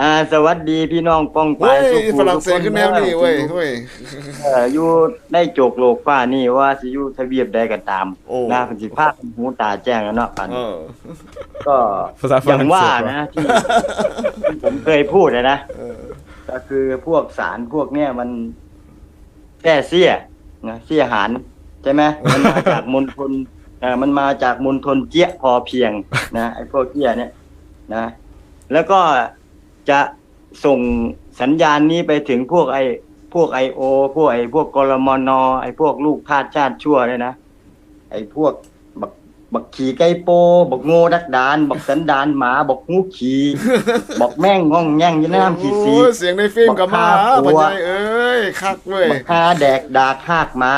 อ่า สวัสดีพี่น้องป้องไปเว้ยสุขุฝรั่งเศสขึ้นแนวนี้เว้ยเว้ยเอ่ออยู่ในโจกโลกฟ้านี่ว่าสิอยู่ทวีปใดก็ตามโอ้นะเพิ่นสิพาหูตาแจ้งแล้วเนาะปันเออก็ภาษาฝอย่ารั่งงเศว่าสนะที่ที่ผมเคยพูดอะนะเออก็คือพวกสารพวกเนี้ยมันแก้เสี้ยนะเสี้ยหารใช่ไหมมันมาจากมณฑลเอ่อมันมาจากมณฑลเจี๊ยพอเพียง นะไอ้พวกเจี๊ยเนี่ยนะ แล้วก็ จะส่งสัญญาณนี้ไปถึงพวกไอ้พวกไอโอพวกไอ้พวกกรมนไอ้พวกลูกทาสชาติชั่วเลยนะไอ้พวกบักบักขี่ไก่โปบักโง่ดักดานบักสันดานหมาบักงูขี่บักแม่งง่องแง่งอยี่น้ำขี่สีโอ้ยเสียงในฟิล์มกับมาบักฆ่าปัญญาเอ้ยคักเว้ยบักฮาแดกดากหากหมา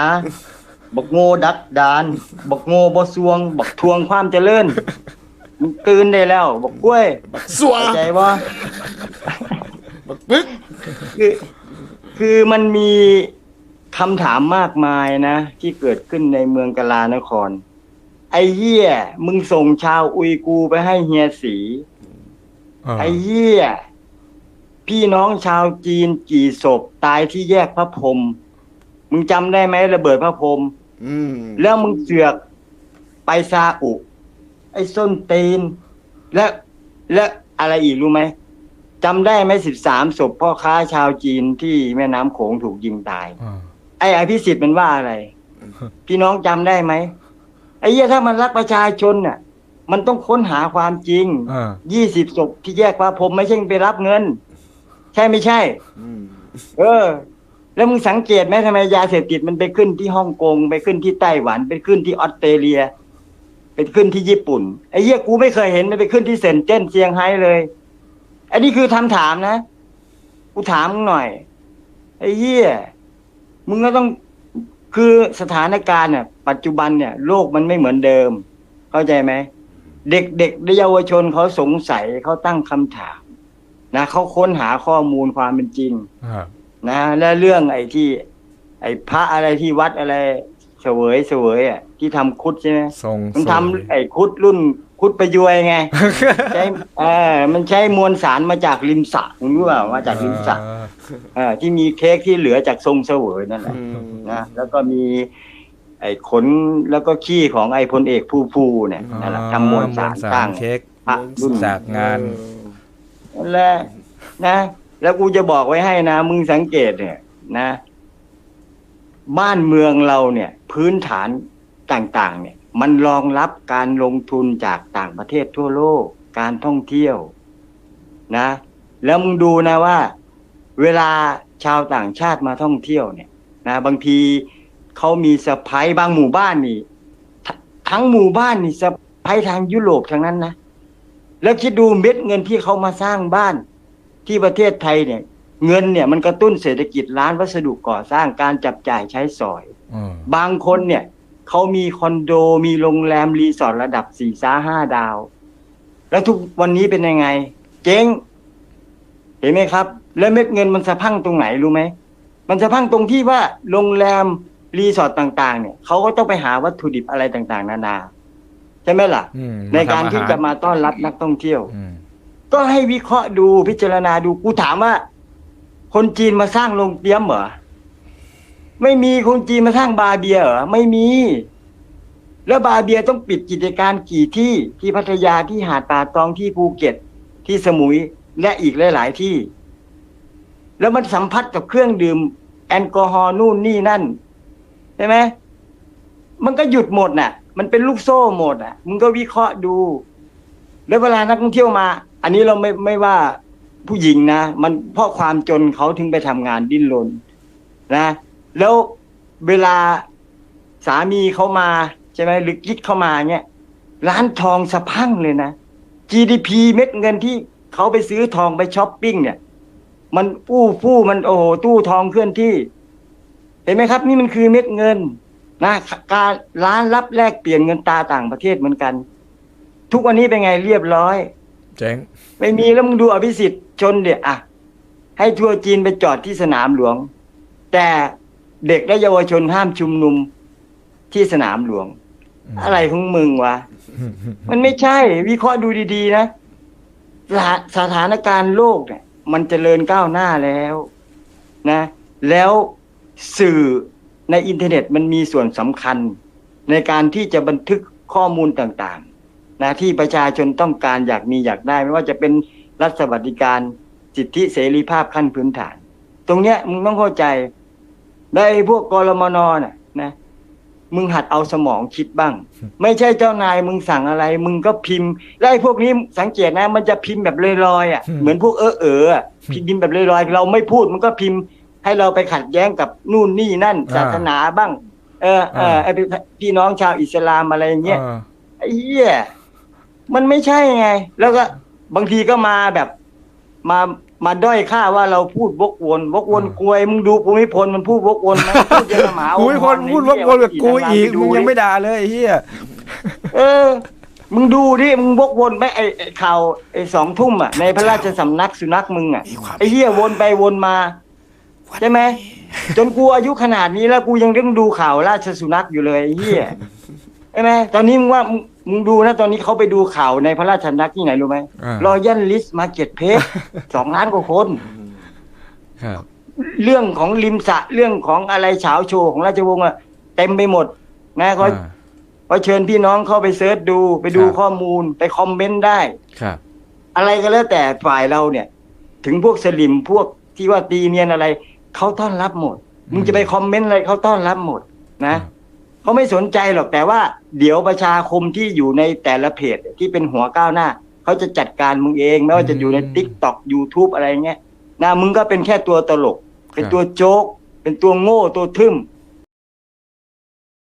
บักโง่ดักดานบักโง่บ่สวงบักทวงความเจริญมึงตื่นได้แล้วบักกล้วยสัวเข้าใจบ่บัก ปึ๊กคือคือมันมีคำถามมากมายนะ ที่เกิดขึ้นในเมืองกาลานคร ไอ้เหี้ย มึงส่งชาวอุยกูร์ไปให้เฮียสีอ่าไอ้เหี้ย พี่น้องชาวจีนกี่ศพตายที่แยกพระพรหมมึงจำได้ไหมระเบิดพระพรหมอืมแล้วมึงเสือกไปซาอุ ไอ้ส้นตีน และและอะไรอีกรู้ไหม จำได้ไหมสิบสามศพพ่อค้าชาวจีนที่แม่น้ำโขงถูกยิงตายอ่าไอ้อภิสิทธิ์มันว่าอะไร พี่น้องจำได้ไหมไอ้เหี้ยถ้ามันรักประชาชนน่ะ มันต้องค้นหาความจริงอ่ายี่สิบศพที่แยกพระพรหมไม่ใช่ไปรับเงิน ใช่ไม่ใช่อืมเออ แล้วมึงสังเกตไหมทำไมยาเสพติดมันไปขึ้นที่ฮ่องกงไปขึ้นที่ไต้หวัน ไปขึ้นที่ออสเตรเลีย ไปขึ้นที่ญี่ปุ่นไอ้เหี้ยกูไม่เคยเห็นมันไปขึ้นที่เซนเจิ้นเซี่ยงไฮ้เลย อันนี้คือทำถามนะ กูถามมึงหน่อย ไอ้เหี้ย มึงก็ต้อง คือสถานการณ์เนี่ยปัจจุบันเนี่ย โลกมันไม่เหมือนเดิม เข้าใจไหม เด็กเด็กเยาวชนเขาสงสัยเขาตั้งคำถาม นะเขาค้นหาข้อมูลความเป็นจริงอ่านะ และเรื่องไอ้ที่ ไอ้พระอะไรที่วัดอะไรเสวยเสวยอะที่ทำคุดใช่ไหมทรงมันสวยทำไอ้คุดรุ่น คุดประยวยไง ใช้เออมันใช้มวลสารมาจากริมสระมึงรู้เปล่ามาจากริมสระอ่าเออที่มีเค้กที่เหลือจากทรงเสวยนั่นแหละอืมนะแล้วก็มี ไอ้ขนแล้วก็ขี้ของไอ้พลเอกผู้ผู้เนี่ยนั่นแหละทำมวลสารสร้างเค้กพระรุ่นจากงานนั่นแหละนะ แล้วกูจะบอกไว้ให้นะมึงสังเกตเนี่ยนะ บ้านเมืองเราเนี่ย พื้นฐานต่าง ๆ เนี่ย มันรองรับการลงทุนจากต่างประเทศทั่วโลก การท่องเที่ยวนะ แล้วมึงดูนะว่า เวลาชาวต่างชาติมาท่องเที่ยวเนี่ยนะบางทีเขามีสะพายบางหมู่บ้านนี่ททั้งหมู่บ้านนี่สะพายทางยุโรปทั้งนั้นนะแล้วคิดดูเม็ดเงินที่เขามาสร้างบ้านที่ประเทศไทยเนี่ย เงินเนี่ยมันกระตุ้นเศรษฐกิจร้านวัสดุก่อสร้างการจับจ่ายใช้สอยอืมบางคนเนี่ย เขามีคอนโดมีโรงแรมรีสอร์ทระดับสี่ซ้าห้าดาว แล้วทุกวันนี้เป็นยังไง เจ๊งเห็นไหมครับ แล้วเม็ดเงินมันสะพรังตรงไหนรู้ไหมมันสะพรังตรงที่ว่าโรงแรมรีสอร์ทต่างๆ เนี่ยเขาก็ต้องไปหาวัตถุดิบอะไรต่างๆ นานา ใช่ไหมล่ะอืมในการที่ทำอหจะมาต้อนรับนักท่องเที่ยวอืมก็ให้วิเคราะห์ดูพิจารณาดูกูถามว่า คนจีนมาสร้างโรงเตรียมเหรอ ไม่มีคนจีนมาสร้างบาร์เบียร์เหรอไม่มี แล้วบาร์เบียร์ต้องปิดกิจการกี่ที่ที่พัทยาที่หาดป่าตองที่ภูเก็ตที่สมุยและอีกหลาย ๆ ที่ แล้วมันสัมผัสกับเครื่องดื่ม แอลกอฮอล์นู่นนี่นั่นใช่ไหมมันก็หยุดหมดน่ะ มันเป็นลูกโซ่หมดอะ มึงก็วิเคราะห์ดู แล้วเวลานักท่องเที่ยวมา อันนี้เราไม่ไม่ว่าผู้หญิงนะ มันเพราะความจนเขาถึงไปทำงานดิ้นรนนะ แล้วเวลาสามีเขามาใช่ไหมหรือกิ๊กเข้ามาเนี่ยร้านทองสะพรั่งเลยนะ GDP เม็ดเงินที่เขาไปซื้อทองไปช้อปปิ้งเนี่ย มันฟู่ฟู่มันโอ้โหตู้ทองเคลื่อนที่ เห็นไหมครับ นี่มันคือเม็ดเงินนะการร้านรับแลกเปลี่ยนเงินตาต่างประเทศเหมือนกัน ทุกวันนี้เป็นไงเรียบร้อยเจ๊งไม่มีแล้วมึงดูอภิสิทธิ์ชนเดี๋ยอะให้ทัวร์จีนไปจอดที่สนามหลวง แต่ เด็กและเยาวชนห้ามชุมนุมที่สนามหลวง อะไรของมึงวะ มันไม่ใช่ วิเคราะห์ดูดี ๆ นะสถาสถานการณ์โลกเนี่ย มันเจริญก้าวหน้าแล้วนะ แล้วสื่อในอินเทอร์เน็ตมันมีส่วนสำคัญ ในการที่จะบันทึกข้อมูลต่างๆนะที่ประชาชนต้องการอยากมีอยากได้ ไม่ว่าจะเป็นรัฐสวัสดิการสิทธิเสรีภาพขั้นพื้นฐาน ตรงเนี้ยมึงต้องเข้าใจ ได้พวกกรมนน่ะนะมึงหัดเอาสมองคิดบ้าง ไม่ใช่เจ้านายมึงสั่งอะไร มึงก็พิมพ์แล้วไอ้พวกนี้สังเกตนะ มันจะพิมพ์แบบลอยๆอะอืมเหมือนพวกเออเอออะพิมพ์แบบลอยๆเราไม่พูดมันก็พิมพ์ ให้เราไปขัดแย้งกับนู่นนี่นั่นศาสนาบ้าง เออเออไอ้พี่น้องชาวอิสลามอะไรอย่างเงี้ยออไอ้เหี้ยมันไม่ใช่ไง แล้วก็บางทีก็มาแบบ มา มาด้อยค่าว่าเราพูดวกวนวกวนอืมกลวยมึงดูภูมิพลมันพูดวกวนไหมพูดยังกับหมากูไม่คนอพูดไอ้วกเหี้ยวนกับกูอีกดูมึงยังดิไม่ด่าเลยไอ้เฮียเออ มึงดูดิมึงวกวนไหมไอ้ไอ้ข่าวไอ้สองทุ่มอะในพระราชสำนักสุนัขมึงอะมีความไอ้เหี้ยวนไปวนมาใช่ไหมจนกูอายุขนาดนี้แล้วกูยังต้องดูข่าวราชสุนัขอยู่เลยไอ้เหี้ยใช่ไหมตอนนี้มึงว่า มึงมึงดูนะตอนนี้เขาไปดูข่าวในพระราชสำนักที่ไหนรู้ไหมอ่ารอยัลลิสมาเก็ตเพจสองล้านกว่าคนครับเรื่องของริมสระเรื่องของอะไรเฉาโชว์ของราชวงศ์อะเต็มไปหมด นะเขาอ่าเขาเชิญพี่น้องเข้าไปเซิร์ชดู ไปดูครับข้อมูลไปคอมเมนต์ได้ครับ อะไรก็แล้วแต่ฝ่ายเราเนี่ย ถึงพวกสลิมพวกที่ว่าตีเนียนอะไรเขาต้อนรับหมดมึงจะไปคอมเมนต์อะไรเขาต้อนรับหมด นะ เขาไม่สนใจหรอกแต่ว่าเดี๋ยวประชาคมที่อยู่ในแต่ละเพจที่เป็นหัวก้าวหน้าเขาจะจัดการมึงเองไม่ว่าจะอยู่ในอืมติ๊กต็อกยูทูบอะไรเงี้ยนะมึงก็เป็นแค่ตัวตลก เป็นครับตัวโจ๊ก เป็นตัวโง่ตัวทึม